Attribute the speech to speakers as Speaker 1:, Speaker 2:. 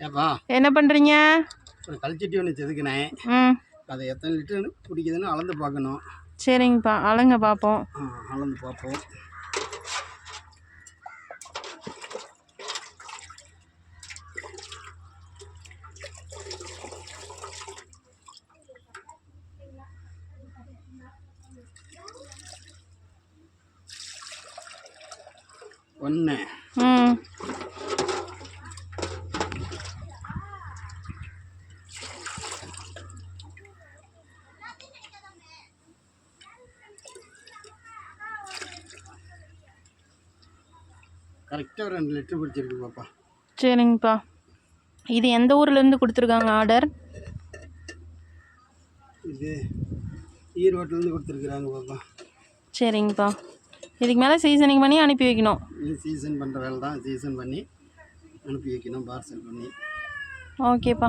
Speaker 1: ஏப்பா
Speaker 2: என்ன பண்ணுறீங்க
Speaker 1: ஒரு கல்ச்சட்டி ஒன்று செதுக்கினேன்
Speaker 2: ம்.
Speaker 1: அதை எத்தனை லிட்டர் பிடிக்குதுன்னு அளந்து பார்க்கணும்.
Speaker 2: சரிங்கப்பா அழங்க பார்ப்போம்.
Speaker 1: ஆ, அளந்து பார்ப்போம். ஒன்று
Speaker 2: ம்.
Speaker 1: கரெக்டாக ரெண்டு லிட்டர் பிடிச்சிருக்கு பாப்பா
Speaker 2: சரிங்கப்பா. இது எந்த ஊர்லேருந்து கொடுத்துருக்காங்க ஆர்டர்
Speaker 1: இது ஈரோட்டிலேருந்து கொடுத்துருக்குறாங்க பாப்பா
Speaker 2: சரிங்கப்பா. இதுக்கு மேலே சீசனிங் பண்ணி அனுப்பி வைக்கணும்.
Speaker 1: சீசன் பண்ணுற வேலை தான் சீசன் பண்ணி அனுப்பி வைக்கணும் பார்சல் பண்ணி.
Speaker 2: ஓகேப்பா.